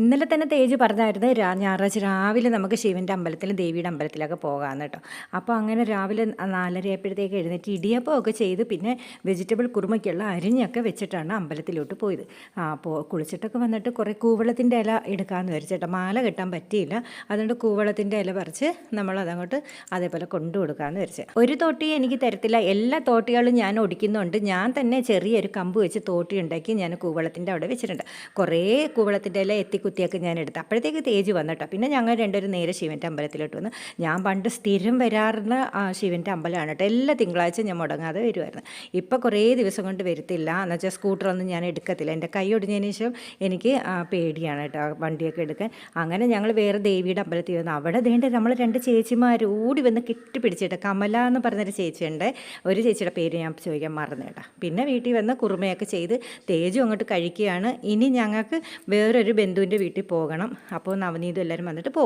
ഇന്നലെ തന്നെ തേജ് പറഞ്ഞായിരുന്നു ഞായറാഴ്ച രാവിലെ നമുക്ക് ശിവന്റെ അമ്പലത്തിലും ദേവിയുടെ അമ്പലത്തിലൊക്കെ പോകാമെന്ന് കേട്ടോ. അപ്പോൾ അങ്ങനെ രാവിലെ നാലരയപ്പോഴത്തേക്ക് എഴുന്നേറ്റ് ഇടിയപ്പമൊക്കെ ചെയ്ത് പിന്നെ വെജിറ്റബിൾ കുറുമയ്ക്കുള്ള അരിഞ്ഞൊക്കെ വെച്ചിട്ടാണ് അമ്പലത്തിലോട്ട് പോയത്. അപ്പോൾ കുളിച്ചിട്ടൊക്കെ വന്നിട്ട് കുറേ കൂവളത്തിന്റെ ഇല എടുക്കാമെന്ന് വിചാരിച്ചേട്ടോ മാല കെട്ടാൻ പറ്റിയില്ല. അതുകൊണ്ട് കൂവളത്തിന്റെ ഇല പറിച്ച് നമ്മളതങ്ങോട്ട് അതേപോലെ കൊണ്ടു കൊടുക്കാമെന്ന് വിചാരിച്ചത് ഒരു തോട്ടി എനിക്ക് തരത്തില്ല. എല്ലാ തോട്ടികളും ഞാൻ ഒടിക്കുന്നുണ്ട്. ഞാൻ തന്നെ ചെറിയൊരു കമ്പ് വെച്ച് തോട്ടി ഉണ്ടാക്കി ഞാൻ കൂവളത്തിന്റെ അവിടെ വെച്ചിട്ടുണ്ട്. കുറേ കൂവളത്തിന്റെ ഇല എത്തിക്കുത്തിയൊക്കെ ഞാൻ എടുത്ത്. അപ്പോഴത്തേക്ക് തേജ് വന്നിട്ടോ പിന്നെ ഞങ്ങൾ രണ്ടുപേരും നേരെ ശിവന്റെ അമ്പലത്തിലോട്ട് വന്ന്. ഞാൻ പണ്ട് സ്ഥിരം വരാറുള്ള ശിവന്റെ അമ്പലമാണ് കേട്ടോ. എല്ലാ തിങ്കളാഴ്ച ഞാൻ മുടങ്ങാതെ വരുമായിരുന്നു. ഇപ്പോൾ കുറേ ദിവസം കൊണ്ട് വരുത്തില്ല. എന്ന് വെച്ചാൽ സ്കൂട്ടറൊന്നും ഞാൻ എടുക്കത്തില്ല. എന്റെ കൈ ഒടിഞ്ഞതിന് ശേഷം എനിക്ക് പേടിയാണ് കേട്ടോ വണ്ടിയൊക്കെ എടുക്കാൻ. അങ്ങനെ ഞങ്ങൾ വേറെ ദേവിയുടെ അമ്പലത്തിൽ വന്നു. അവിടെ ദേണ്ട നമ്മൾ രണ്ട് ചേച്ചിമാർ ഓടി വന്ന് കെട്ടിപ്പിടിച്ചിട്ട് കമല എന്ന് പറഞ്ഞൊരു ചേച്ചിയുണ്ട്. ഒരു ചേച്ചിയുടെ പേര് ഞാൻ ചോദിക്കാൻ മറന്നു കേട്ടോ. പിന്നെ വീട്ടിൽ വന്ന് കുറുമയൊക്കെ ചെയ്ത് തേജും അങ്ങോട്ട് കഴിക്കുകയാണ്. ഇനി ഞങ്ങൾക്ക് വേറൊരു ബന്ധുവിന്റെ വീട്ടിൽ പോകണം. അപ്പോൾ നവനീതും എല്ലാവരും വന്നിട്ട് പോകും